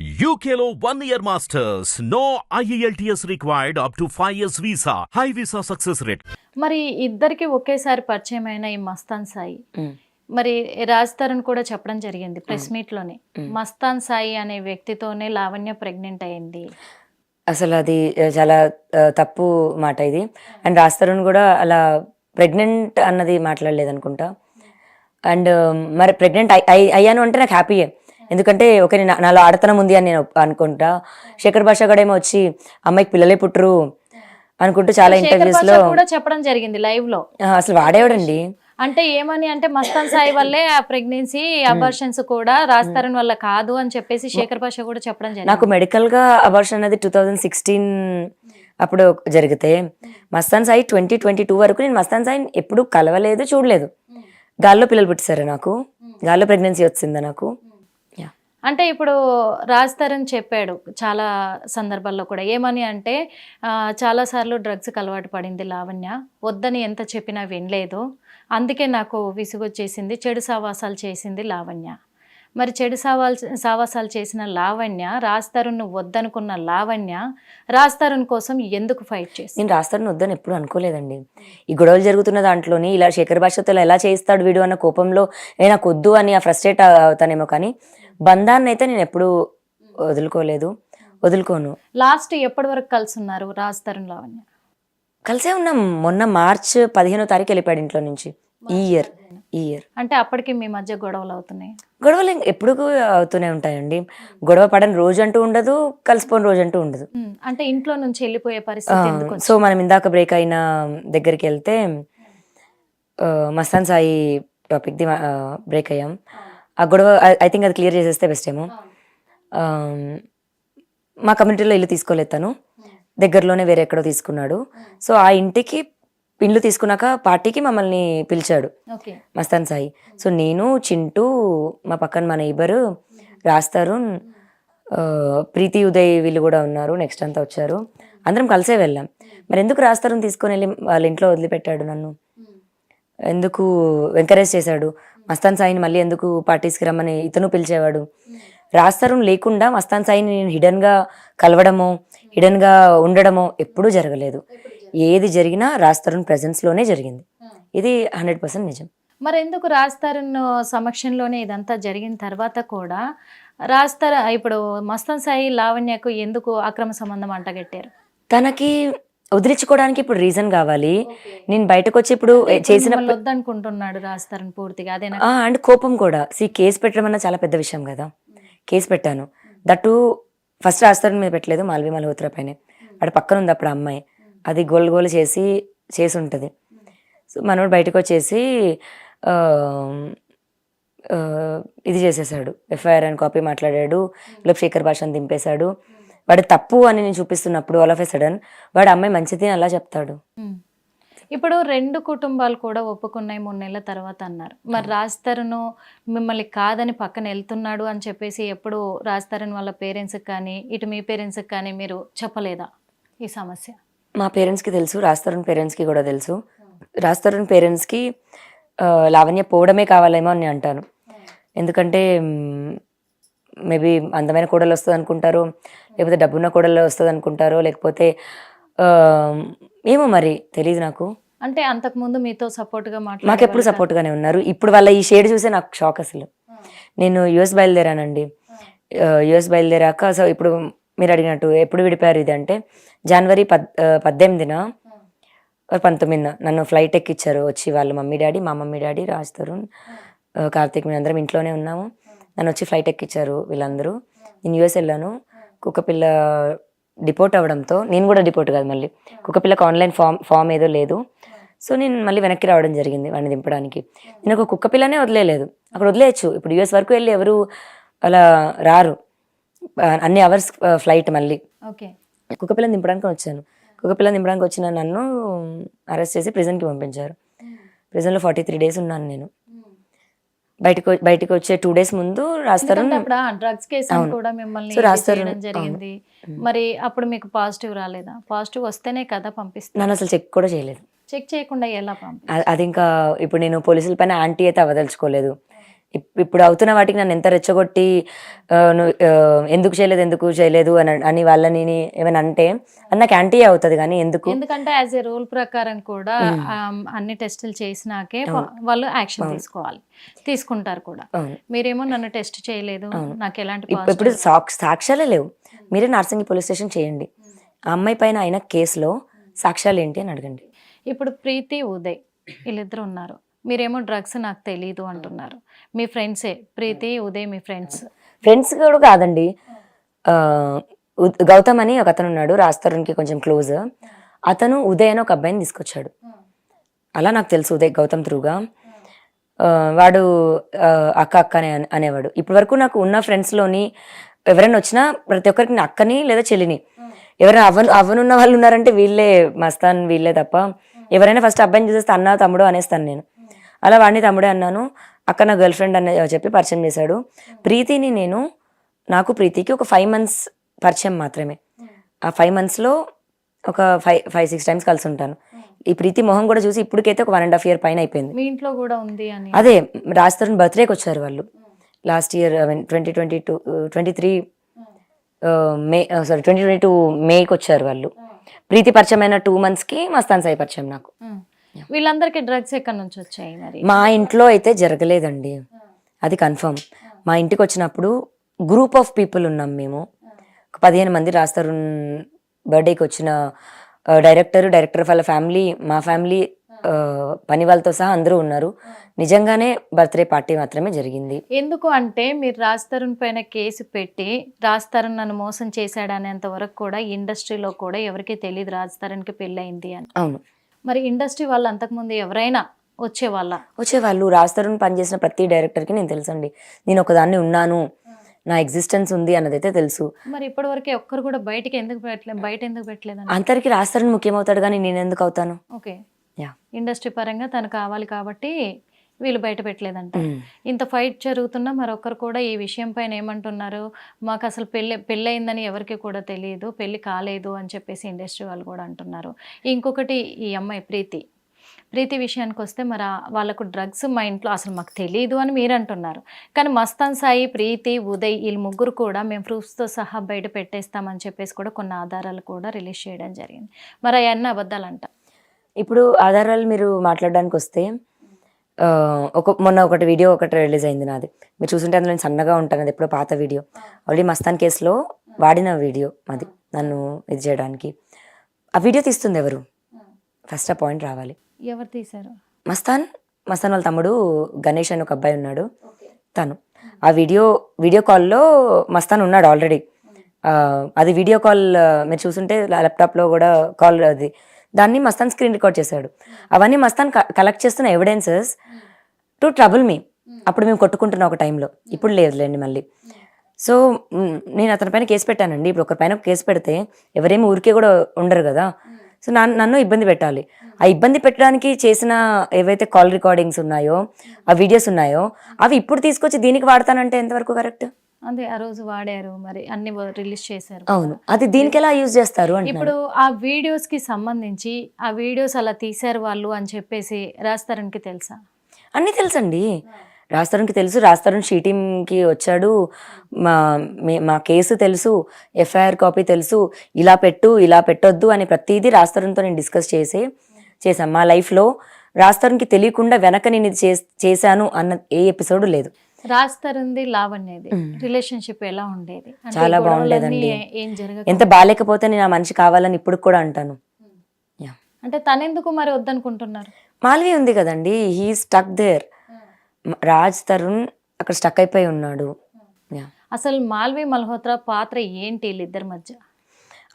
One year masters. No E IELTS required up to 5 years visa. High visa success rate. మరి ఇద్దరికి ఒకేసారి పరిచయం అయిన ఈ మస్తాన్ సాయి. మరి రాజ్ తరుణ్ కూడా చెప్పడం జరిగింది ప్రెస్ మీట్లోనే. మస్తాన్ సాయి అనే వ్యక్తితోనే లావణ్య ప్రెగ్నెంట్ అయింది అసలు అది చాలా తప్పు మాట ఇది అండ్ రాస్తారుని కూడా అలా ప్రెగ్నెంట్ అన్నది మాట్లాడలేదు అనుకుంటా అండ్ మరి ప్రెగ్నెంట్ అయ్యాను అంటే నాకు హ్యాపీయే ఎందుకంటే ఓకే నాలో ఆడతనం ఉంది అని నేను అనుకుంటా. శేఖర్ భాష కూడా ఏమో వచ్చి అమ్మాయికి పిల్లలే పుట్టరు అనుకుంటూ చాలా ఇంటర్వ్యూస్లో కూడా చెప్పడం జరిగింది లైవ్లో అసలు వాడేవాడండి. అంటే ఏమని అంటే మస్తాన్ సాయి వల్లే ఆ ప్రెగ్నెన్సీ అబర్షన్స్ కూడా రాజ్ తరుణ్ వల్ల కాదు అని చెప్పేసి శేఖర్ భాష కూడా చెప్పడం నాకు జరిగింది. మెడికల్గా అబార్షన్ అనేది టూ థౌజండ్ సిక్స్టీన్ అప్పుడు జరిగితే Mastan Sai twenty twenty two వరకు నేను మస్తాన్ సాయి ఎప్పుడు కలవలేదు చూడలేదు. గాల్లో పిల్లలు పుట్టిసారు నాకు? గాల్లో ప్రెగ్నెన్సీ వచ్చిందా నాకు? అంటే ఇప్పుడు రాజ్ తరుణ్ చెప్పాడు చాలా సందర్భాల్లో కూడా ఏమని అంటే చాలాసార్లు డ్రగ్స్కి అలవాటు పడింది లావణ్య వద్దని ఎంత చెప్పినా వినలేదు అందుకే నాకు విసుగొచ్చేసింది చెడు సావాసాలు చేసింది లావణ్య. మరి చెడు సావాల్ సావాసాలు చేసిన లావణ్య రాజ్ తరుణ్ వద్దనుకున్న లావణ్య రాజ్ తరుణ్ కోసం ఎందుకు ఫైట్ చేసి నేను రాజ్ తరుణ్ వద్దని ఎప్పుడు అనుకోలేదండి. ఈ గొడవలు జరుగుతున్న దాంట్లోని ఇలా శేఖర్ భాషతో ఎలా చేస్తాడు వీడు అన్న కోపంలో ఏ నాకు వద్దు అని ఆ ఫ్రస్ట్రేట్ అవుతానేమో కానీ బంధాన్ని అయితే నేను ఎప్పుడు వదులుకోలేదు. వదులుకోను. లాస్ట్ ఎప్పటి వరకు కలిసి ఉన్నారు రాజ్ తరుణ్ లావణ్య? కలిసే ఉన్నాం. మొన్న మార్చ్ పదిహేనో తారీఖు వెళ్ళిపోయాడు ఇంట్లో నుంచి. ఈ ఇయర్. ఈ ఇయర్. అంటే అప్పటికి మీ మధ్య గొడవలు అవుతున్నాయి? గొడవలు ఎప్పుడు అవుతూనే ఉంటాయండి. గొడవ పడని రోజు అంటూ ఉండదు కలిసిపోని రోజు అంటూ ఉండదు. అంటే ఇంట్లో నుంచి వెళ్ళిపోయే పరిస్థితి? సో మనం ఇందాక బ్రేక్ అయిన దగ్గరికి వెళ్తే మస్తాన్ సాయి టాపిక్ది బ్రేక్ అయ్యాం. ఆ గొడవ ఐ థింక్ అది క్లియర్ చేసేస్తే బెస్ట్ ఏమో. మా కమ్యూనిటీలో ఇల్లు తీసుకోలేదు తను. దగ్గరలోనే వేరే ఎక్కడో తీసుకున్నాడు. సో ఆ ఇంటికి ఇల్లు తీసుకున్నాక పార్టీకి మమ్మల్ని పిలిచాడు. మస్తాన్ సాయి. సో నేను చింటూ మా పక్కన మా నైబరు రాస్తారు ప్రీతి ఉదయ్ వీళ్ళు కూడా ఉన్నారు. నెక్స్ట్ అంతా వచ్చారు. అందరం కలిసే వెళ్ళాం. మరి ఎందుకు రాస్తారని తీసుకొని వెళ్ళి వాళ్ళ ఇంట్లో వదిలిపెట్టాడు నన్ను? ఎందుకు ఎంకరేజ్ చేశాడు? మస్తాన్ సాయిని మళ్ళీ ఎందుకు పార్టీస్కి రమ్మని ఇతను పిలిచేవాడు? రాస్తారం లేకుండా మస్తాన్ సాయిని నేను హిడన్గా కలవడమో హిడన్గా ఉండడమో ఎప్పుడూ జరగలేదు. ఏది జరిగినా రాస్తారం లోనే జరిగింది. ఇది హండ్రెడ్ పర్సెంట్ నిజం. మరి ఎందుకు రాజ్తరుణ్ సమక్షంలోనే ఇదంతా జరిగిన తర్వాత కూడా రాజ్తర్ ఇప్పుడు మస్తాన్ సాయి లావణ్యకు ఎందుకు అక్రమ సంబంధం అంటగట్టారు? తనకి వదిలించుకోవడానికి ఇప్పుడు రీజన్ కావాలి. నేను బయటకు వచ్చి ఇప్పుడు చేసిన వద్దనుకుంటున్నాడు రాజ్తరుణ్ పూర్తిగా అదేనా? అండ్ కోపం కూడా. సి కేసు పెట్టడం అన్న చాలా పెద్ద విషయం కదా. కేసు పెట్టాను. దట్టు ఫస్ట్ రాస్తారని మీద పెట్టలేదు మాల్వి మల్హోత్రా పైన. అక్కడ పక్కన ఉంది అప్పుడు అమ్మాయి. అది గోల్ గోల్ చేసి చేసి ఉంటుంది సో మనోడు బయటకు వచ్చేసి ఇది చేసేసాడు. ఎఫ్ఐఆర్ అని కాపీ మాట్లాడాడు. లోపు శేఖర్ భాషను దింపేశాడు. వాడు తప్పు అని నేను చూపిస్తున్నప్పుడు ఆల్ ఆఫ్ ఎ సడన్ వాడు అమ్మాయి మంచిది అని అలా చెప్తాడు. ఇప్పుడు రెండు కుటుంబాలు కూడా ఒప్పుకున్నాయి మూడు నెలల తర్వాత అన్నారు. మరి రాజ్ తరుణ్ మిమ్మల్ని కాదని పక్కన వెళ్తున్నాడు అని చెప్పేసి ఎప్పుడు రాజ్ తరుణ్ వాళ్ళ పేరెంట్స్కి కానీ ఇటు మీ పేరెంట్స్కి కానీ మీరు చెప్పలేదా ఈ సమస్య? మా పేరెంట్స్కి తెలుసు రాస్తరుణ్ పేరెంట్స్కి కూడా తెలుసు. రాస్తరుణ్ పేరెంట్స్కి లావణ్య పోవడమే కావాలేమో అని అంటాను. ఎందుకంటే మేబీ అందమైన కోడలు వస్తుంది అనుకుంటారు లేకపోతే డబ్బున్న కోడలు వస్తుంది అనుకుంటారో లేకపోతే ఏమో మరి తెలియదు నాకు. అంటే అంతకుముందు మీతో సపోర్ట్గా మాకు ఎప్పుడు సపోర్ట్గానే ఉన్నారు. ఇప్పుడు వాళ్ళ ఈ షేడ్ చూసే నాకు షాక్ అసలు. నేను యుఎస్ బయలుదేరానండి. యుఎస్ బయలుదేరాక సో ఇప్పుడు మీరు అడిగినట్టు ఎప్పుడు విడిపోయారు ఇది అంటే జనవరి పద్ పద్దెనిమిదిన పంతొమ్మిదిన నన్ను ఫ్లైట్ ఎక్కిచ్చారు వచ్చి వాళ్ళ మమ్మీ డాడీ మా మమ్మీ డాడీ రాజ్ తరుణ్ కార్తీక్ మేము అందరం ఇంట్లోనే ఉన్నాము. నన్ను వచ్చి ఫ్లైట్ ఎక్కిచ్చారు వీళ్ళందరూ. నేను యూఎస్ వెళ్ళాను. కుక్కపిల్ల డిపోర్ట్ అవ్వడంతో నేను కూడా డిపోర్ట్ కాదు మళ్ళీ. కుక్కపిల్లకి ఆన్లైన్ ఫామ్ ఫామ్ ఏదో లేదు. సో నేను మళ్ళీ వెనక్కి రావడం జరిగింది వాడిని దింపడానికి. నేను ఒక కుక్క పిల్లనే వదిలేయలేదు అక్కడ వదిలేయచ్చు. ఇప్పుడు యూఎస్ వరకు వెళ్ళి ఎవరు అలా రారు. అన్ని అవర్స్ ఫ్లైట్ మళ్ళీ. ఓకే. కుక్క పిల్లని దింపడానికి వచ్చాను. కుక్క పిల్లని దింపడానికి వచ్చిన నన్ను అరెస్ట్ చేసి ప్రిజన్కి పంపించారు. ప్రిజన్లో ఫార్టీ త్రీ డేస్ ఉన్నాను నేను. బయటకు బయటకు వచ్చే టూ డేస్ ముందు రాస్తారు. Drugs case. కూడా మిమ్మల్ని రాస్తారు. జరిగింది. మరి అప్పుడు మీకు పాజిటివ్ రాలేదా? పాజిటివ్ వస్తేనే కదా పంపిస్తారు. నన్ను అసలు చెక్ కూడా చేయలేదు. చెక్ చేయకుండా ఎలా పంపి అది ఇంకా ఇప్పుడు నేను పోలీసుల పైన యాంటీ అయితే అవ్వదలుచుకోలేదు. ఇప్- ఇప్పుడు అవుతున్న వాటికి నన్ను ఎంత రెచ్చగొట్టి ఎందుకు చేయలేదు ఎందుకు చేయలేదు అని అని వాళ్ళని ఏమైనా అంటే అది నాకు యాంటీ అవుతుంది కానీ ఎందుకు? ఎందుకంటే యాజ్ ఏ రూల్ ప్రకారం కూడా అన్ని టెస్టులు చేసినాకే వాళ్ళు యాక్షన్ తీసుకోవాలి. తీసుకుంటారు కూడా. మీరేమో నన్ను టెస్ట్ చేయలేదు నాకు ఎలాంటి ఇప్- ఇప్పుడు సాక్- సాక్ష్యాలే లేవు. మీరే నార్సింగి పోలీస్ స్టేషన్ చేయండి. ఆ అమ్మాయి పైన అయిన కేసులో సాక్ష్యాలు ఏంటి అని అడగండి. ఇప్పుడు ప్రీతి ఉదయ్ వీళ్ళిద్దరు ఉన్నారు. మీరేమో డ్రగ్స్ నాకు తెలీదు అంటున్నారు. మీ ఫ్రెండ్సే ప్రీతి ఉదయ్ మీ ఫ్రెండ్స్ ఫ్రెండ్స్ కూడా కాదండి. గౌతమ్ అని ఒక అతను ఉన్నాడు రాస్తరుణ్కి కొంచెం క్లోజ్ అతను ఉదయ్ అని ఒక అబ్బాయిని తీసుకొచ్చాడు. అలా నాకు తెలుసు ఉదయ్ గౌతమ్ త్రూగా వాడు అక్క అక్క అనే అనేవాడు. ఇప్పటి వరకు నాకు ఉన్న ఫ్రెండ్స్లోని ఎవరైనా వచ్చినా ప్రతి ఒక్కరికి నా అక్కని లేదా చెల్లిని. ఎవరైనా అవ్వను అవ్వనున్న వాళ్ళు ఉన్నారంటే వీళ్ళే మస్తాన్ వీళ్ళే తప్ప ఎవరైనా ఫస్ట్ అబ్బాయిని చూసేస్తే అన్న తమ్ముడు అనేస్తాను నేను. అలా వాడిని తమ్ముడే అన్నాను. అక్క నా గర్ల్ ఫ్రెండ్ అని చెప్పి పరిచయం చేశాడు. ప్రీతిని నేను నాకు ప్రీతికి ఒక ఫైవ్ మంత్స్ పరిచయం మాత్రమే. ఆ ఫైవ్ మంత్స్లో ఒక ఫైవ్ ఫైవ్ సిక్స్ టైమ్స్ కలిసి ఉంటాను. ఈ ప్రీతి మొహం కూడా చూసి ఇప్పటికైతే ఒక వన్ అండ్ హాఫ్ ఇయర్ పైన అయిపోయింది. మీ ఇంట్లో కూడా ఉంది అని. అదే రాజ్ బర్త్డేకి వచ్చారు వాళ్ళు. Last year twenty twenty two twenty three May sorry twenty twenty two మేకి వచ్చారు వాళ్ళు. ప్రీతి పరిచయం అయిన టూ మంత్స్కి మస్తాన్ సాయి పరిచయం నాకు. ఉమ్. వీళ్ళందరికీ డ్రగ్స్ ఎక్కడి నుంచి వచ్చాయి మరి? మా ఇంట్లో అయితే జరగలేదండి. అది కన్ఫర్మ్ మా ఇంటికి వచ్చినప్పుడు గ్రూప్ ఆఫ్ పీపుల్ ఉన్నాం మేము. పదిహేను మంది రాస్తారు. బర్త్డేకి వచ్చిన డైరెక్టర్ డైరెక్టర్ వాళ్ళ ఫ్యామిలీ మా ఫ్యామిలీ పని వాళ్ళతో సహా అందరూ ఉన్నారు. నిజంగానే బర్త్డే పార్టీ మాత్రమే జరిగింది. ఎందుకు అంటే మీరు రాజ్ తరుణ్ పైన కేసు పెట్టి రాజ్ తరుణ్ నన్ను మోసం చేశాడు అనేంత వరకు కూడా ఇండస్ట్రీలో కూడా ఎవరికి తెలియదు రాజ్ తరుణ్కి పెళ్ళయింది అని. అవును. మరి ఇండస్ట్రీ వాళ్ళు అంతకుముందు ఎవరైనా వచ్చేవాళ్ళ? వచ్చేవాళ్ళు. రాస్తారుని పనిచేసిన ప్రతి డైరెక్టర్కి నేను తెలుసండి. నేను ఒకదాన్ని ఉన్నాను. నా ఎగ్జిస్టెన్స్ ఉంది అన్నదైతే తెలుసు. మరి ఇప్పటివరకు ఒక్కరు కూడా బయటికి ఎందుకు పెట్టలేదు బయట ఎందుకు పెట్టలేదని? అందరికి రాస్తారని ముఖ్యమవుతాడు కానీ నేను ఎందుకు అవుతాను? ఓకే. యా. ఇండస్ట్రీ పరంగా తను కావాలి కాబట్టి వీళ్ళు బయట పెట్టలేదంట. ఇంత ఫైట్ జరుగుతున్నా మరొకరు కూడా ఈ విషయం పైన ఏమంటున్నారు? మాకు అసలు పెళ్ళి పెళ్ళయిందని ఎవరికి కూడా తెలియదు పెళ్ళి కాలేదు అని చెప్పేసి ఇండస్ట్రీ వాళ్ళు కూడా అంటున్నారు. ఇంకొకటి ఈ అమ్మాయి ప్రీతి. ప్రీతి విషయానికి వస్తే మరి వాళ్ళకు డ్రగ్స్ మా ఇంట్లో అసలు మాకు తెలియదు అని మీరు అంటున్నారు. కానీ మస్తాన్ సాయి ప్రీతి ఉదయ్ వీళ్ళు ముగ్గురు కూడా మేము ప్రూఫ్స్తో సహా బయట పెట్టేస్తామని చెప్పేసి కూడా కొన్ని ఆధారాలు కూడా రిలీజ్ చేయడం జరిగింది. మరి అవన్నీ అబద్ధాలంట. ఇప్పుడు ఆధారాలు మీరు మాట్లాడడానికి వస్తే ఒక మొన్న ఒకటి వీడియో ఒకటి రిలీజ్ అయింది నాది. మీరు చూసుంటే అందులో నేను సన్నగా ఉంటాను అది ఎప్పుడో పాత వీడియో ఆల్రెడీ మస్తాన్ కేసులో వాడిన వీడియో అది నన్ను ఇది చేయడానికి. ఆ వీడియో తీస్తుంది ఎవరు? ఫస్ట్ ఆ పాయింట్ రావాలి. ఎవరు తీశారు? మస్తాన్ మస్తాన్ వాళ్ళ తమ్ముడు గణేష్ అని ఒక అబ్బాయి ఉన్నాడు. తను. ఆ వీడియో వీడియో కాల్లో మస్తాన్ ఉన్నాడు ఆల్రెడీ అది వీడియో కాల్ మీరు చూసుంటే ల్యాప్టాప్లో కూడా కాల్ అది దాన్ని మస్తాన్ స్క్రీన్ రికార్డ్ చేశాడు. అవన్నీ మస్తాన్ కలెక్ట్ చేస్తున్న ఎవిడెన్సెస్ టు ట్రబుల్ మీ అప్పుడు మేము కొట్టుకుంటున్నాం ఒక టైంలో ఇప్పుడు లేదులేండి మళ్ళీ. సో నేను అతని పైన కేసు పెట్టానండి. ఇప్పుడు ఒకరి పైన కేసు పెడితే ఎవరేమి ఊరికే కూడా ఉండరు కదా. సో నా నన్ను ఇబ్బంది పెట్టాలి. ఆ ఇబ్బంది పెట్టడానికి చేసిన ఏవైతే కాల్ రికార్డింగ్స్ ఉన్నాయో ఆ వీడియోస్ ఉన్నాయో అవి ఇప్పుడు తీసుకొచ్చి దీనికి వాడతానంటే ఎంతవరకు కరెక్ట్ అదే ఆ రోజు వాడారు మరి అన్ని రిలీజ్ చేశారు అవును. అది దీనికి ఎలా యూజ్ చేస్తారు ఇప్పుడు ఆ వీడియోస్కి సంబంధించి ఆ వీడియోస్ అలా తీశారు వాళ్ళు అని చెప్పేసి రాస్తారనికి తెలుసా? అన్నీ తెలుసండి. రాస్తారుకి తెలుసు. రాస్తారుని షీటింగ్కి వచ్చాడు. మా మే- కేసు తెలుసు. ఎఫ్ఐఆర్ కాపీ తెలుసు. ఇలా పెట్టు ఇలా పెట్టొద్దు అని ప్రతిదీ రాస్తారునితో నేను డిస్కస్ చేసి చేశాను. మా లైఫ్లో రాస్తారునికి తెలియకుండా వెనక నేను ఇది చేశాను అన్న ఏ ఎపిసోడ్ లేదు. రాస్తారుంది లావణ్యది రిలేషన్షిప్ ఎలా ఉండేది? చాలా బాగుండేదండి. ఏ- ఏం జరగ ఎంత బాగాలేకపోతే నేను ఆ మనిషి కావాలని ఇప్పుడు కూడా అంటాను. యా. అంటే తనెందుకు మరి వద్దనుకుంటున్నారు? మాల్వి ఉంది కదండి. He stuck there. Raj Tarun అక్కడ స్టక్ అయిపోయి ఉన్నాడు. యా. అసలు మాల్వి మల్హోత్రా పాత్ర ఏంటి వీళ్ళిద్దరి మధ్య?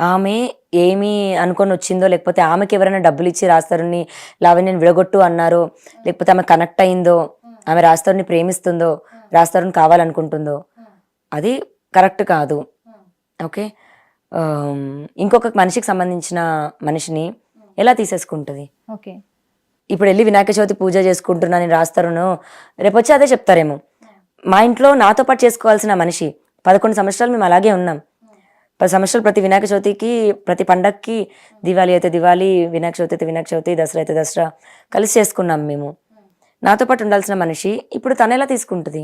ఆమె ఏమి అనుకొని వచ్చిందో లేకపోతే ఆమెకి ఎవరైనా డబ్బులు ఇచ్చి రాస్తారుని లావణ్యని విడగొట్టు అన్నారో లేకపోతే ఆమె కనెక్ట్ అయిందో ఆమె రాస్తారుని ప్రేమిస్తుందో రాస్తారుని కావాలనుకుంటుందో. అది కరెక్ట్ కాదు. ఓకే? ఇంకొక మనిషికి సంబంధించిన మనిషిని ఎలా తీసేసుకుంటుంది? ఓకే. ఇప్పుడు వెళ్ళి వినాయక చవితి పూజ చేసుకుంటున్నా నేను రాస్తారును రేపు వచ్చి అదే చెప్తారేమో. మా ఇంట్లో నాతో పాటు చేసుకోవాల్సిన మనిషి పదకొండు సంవత్సరాలు మేము అలాగే ఉన్నాం. పది సంవత్సరాలు ప్రతి వినాయక చవితికి ప్రతి పండక్కి దివాళీ అయితే దివాళీ వినాయక చవితి అయితే వినాయక చవితి దసరా అయితే దసరా కలిసి చేసుకున్నాం మేము. నాతో పాటు ఉండాల్సిన మనిషి ఇప్పుడు తను ఎలా తీసుకుంటుంది?